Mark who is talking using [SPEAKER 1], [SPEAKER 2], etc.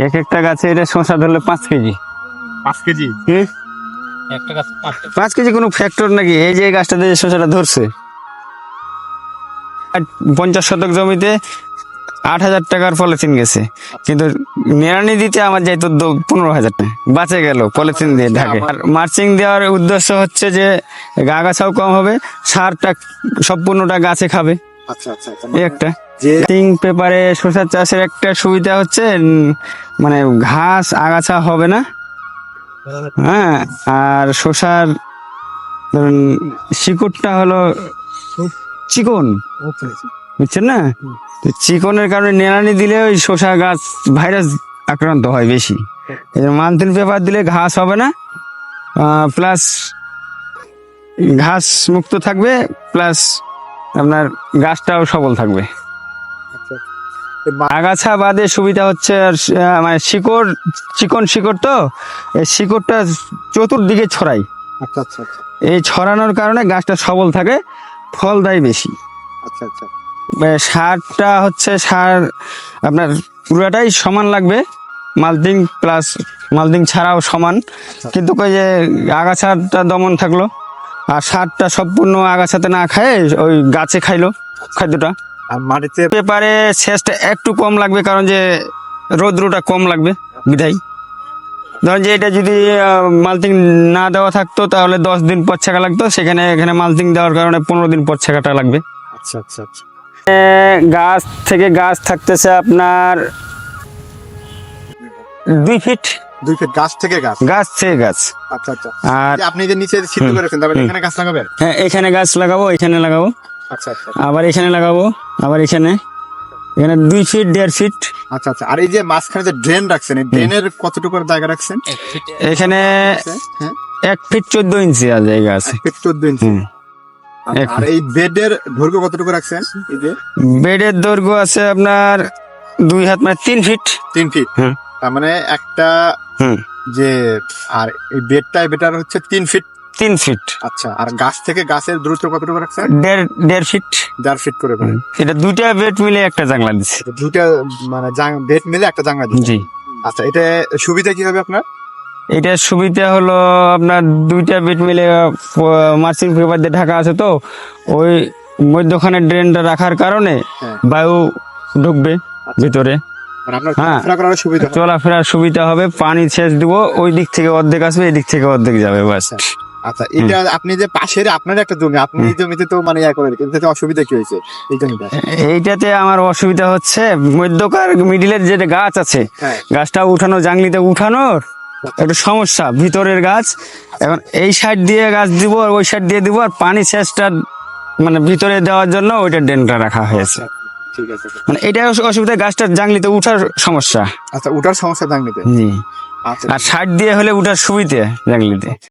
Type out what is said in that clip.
[SPEAKER 1] এক একটা গাছে এটা শশা ধরলে পাঁচ কেজি।
[SPEAKER 2] পাঁচ কেজি? একটা গাছ পাঁচ
[SPEAKER 1] কেজি। কোনো ফ্যাক্টর নাকি? এই যে গাছটাতে যে শশাটা ধরছে। পঞ্চাশ শতক জমিতে আট হাজার টাকার পলিথিন গেছে। কিন্তু নিরানি দিতে আমার যাইতো দ- পনেরো হাজার টাকা। বাঁচে গেল পলিথিন দিয়ে ঢাকে। আর মার্চিং দেওয়ার উদ্দেশ্য হচ্ছে যে আগাছাও কম হবে সারটা সম্পূর্ণটা গাছে খাবে।
[SPEAKER 2] আচ্ছা আচ্ছা আচ্ছা।
[SPEAKER 1] একটা। তিন পেপারে শসা চাষের একটা সুবিধা হচ্ছে মানে ঘাস আগাছা হবে না। হ্যাঁ আর শসার ধরুন শিকড়টা হলো চিকন। বুঝছেন না? তো চিকনের কারণে নেড়ানি দিলে ওই শসা গাছ ভাইরাস আক্রান্ত হয় বেশি। এই মান্থিন পেপার দিলে ঘাস হবে না। প্লাস ঘাস মুক্ত থাকবে প্লাস আপনার গাছটাও সবল থাকবে। আগাছা বাদে সুবিধা হচ্ছে মানে শিকড় চিকন শিকড় তো এই শিকড়টা চতুর্দিকে ছড়াই
[SPEAKER 2] আচ্ছা আচ্ছা আচ্ছা।
[SPEAKER 1] এই ছড়ানোর কারণে গাছটা সবল থাকে ফল দেয় বেশি।
[SPEAKER 2] আচ্ছা আচ্ছা।
[SPEAKER 1] সারটা হচ্ছে সার আপনার পুরাটাই সমান লাগবে মালদিং প্লাস মালদিং ছাড়াও সমান। কিন্তু ওই যে আগাছাটা দমন থাকল আর সারটা সম্পূর্ণ আগাছাতে না খায় ওই গাছে খাইলো খাদ্যটা।
[SPEAKER 2] আর মাটিতে
[SPEAKER 1] পেপারে সেচটা একটু কম লাগবে কারণ যে রৌদ্রটা কম লাগবে বিধাই। ধরেন যে এটা যদি মালচিং না দেওয়া থাকতো তাহলে দশ দিন পর ছেঁকা লাগতো সেখানে এখানে মালচিং দেওয়ার কারণে পনেরো দিন পর ছেঁকাটা লাগবে।
[SPEAKER 2] আচ্ছা আচ্ছা আচ্ছা।
[SPEAKER 1] গাছ থেকে গাছ থাকতেছে আপনার দুই ফিট।
[SPEAKER 2] দুই ফিট গাছ থেকে গাছ?
[SPEAKER 1] গাছ থেকে গাছ।
[SPEAKER 2] আচ্ছা আচ্ছা।
[SPEAKER 1] আর
[SPEAKER 2] আপনি যে নিচে সিদ্ধ তারপরে
[SPEAKER 1] হুম।
[SPEAKER 2] এখানে গাছ লাগাবেন?
[SPEAKER 1] হ্যাঁ এখানে গাছ লাগাবো এখানে লাগাবো। আবার এখানে লাগাবো আবার এখানে। এখানে দুই ফিট দেড় ফিট
[SPEAKER 2] আচ্ছা আচ্ছা। আর এই যে মাঝখানে যে ড্রেন রাখছেন এই ড্রেনের কতটুকু জায়গা রাখছেন?
[SPEAKER 1] এখানে
[SPEAKER 2] হ্যাঁ।
[SPEAKER 1] এক ফিট চোদ্দ ইঞ্চি আর জায়গা আছে।
[SPEAKER 2] ফিট চোদ্দ ইঞ্চি। আচ্ছা, আর এই বেডের দৈর্ঘ্য কতটুকু রাখছেন? এই যে?
[SPEAKER 1] বেডের দৈর্ঘ্য আছে আপনার দুই হাত মানে তিন ফিট
[SPEAKER 2] তিন ফিট
[SPEAKER 1] হুম।
[SPEAKER 2] তার মানে একটা যে আর এই বেডটা বেটার হচ্ছে তিন ফিট
[SPEAKER 1] তিন ফিট
[SPEAKER 2] আচ্ছা আর গাছ থেকে গাছের দূরত্ব কতটুকু রাখছেন
[SPEAKER 1] দেড় দেড় ফিট
[SPEAKER 2] দেড় ফিট করে করে।
[SPEAKER 1] এটা দুইটা বেড মিলে একটা জানলা দিচ্ছে
[SPEAKER 2] দুটা মানে বেড মিলে একটা জাঙ্গা দিচ্ছে
[SPEAKER 1] জি।
[SPEAKER 2] আচ্ছা এটা সুবিধা কি হবে আপনার?
[SPEAKER 1] এটার সুবিধা হলো আপনার দুইটা বেড মিলে মার্চিং পেপার দিয়ে ঢাকা আছে তো ওই মধ্যখানে ড্রেনটা রাখার কারণে
[SPEAKER 2] হ্যাঁ।
[SPEAKER 1] বায়ু ঢুকবে ভিতরে।
[SPEAKER 2] মানে
[SPEAKER 1] হ্যাঁ।
[SPEAKER 2] সুবিধা
[SPEAKER 1] চলাফেরার সুবিধা হবে পানি সেচ দিব ওই দিক থেকে অর্ধেক আসবে এই দিক থেকে অর্ধেক যাবে বাস
[SPEAKER 2] আচ্ছা এটা আপনি যে পাশের আপনার একটা জমি আপনি এই জমিতে তো মানে ইয়া করেন কিন্তু অসুবিধা কি হয়েছে? এই জমিটা?
[SPEAKER 1] এইটাতে আমার অসুবিধা হচ্ছে মধ্যকার মিডিলের যে গাছ আছে
[SPEAKER 2] হ্যাঁ।
[SPEAKER 1] গাছটা উঠানো জাংলিতে উঠানোর একটু সমস্যা ভিতরের গাছ। এখন এই সাইড দিয়ে গাছ দিব আর ওই সাইড দিয়ে দিব আর পানি সেচটা মানে ভিতরে দেওয়ার জন্য ওইটা ড্রেনটা রাখা হয়েছে।
[SPEAKER 2] ঠিক আছে।
[SPEAKER 1] মানে এটা অসুবিধা গাছটা জাংলিতে উঠার সমস্যা।
[SPEAKER 2] আচ্ছা উঠার সমস্যা জানতে
[SPEAKER 1] জি।
[SPEAKER 2] আচ্ছা
[SPEAKER 1] আর সাইড দিয়ে হলে উঠার সুবিধে জাংলিতে।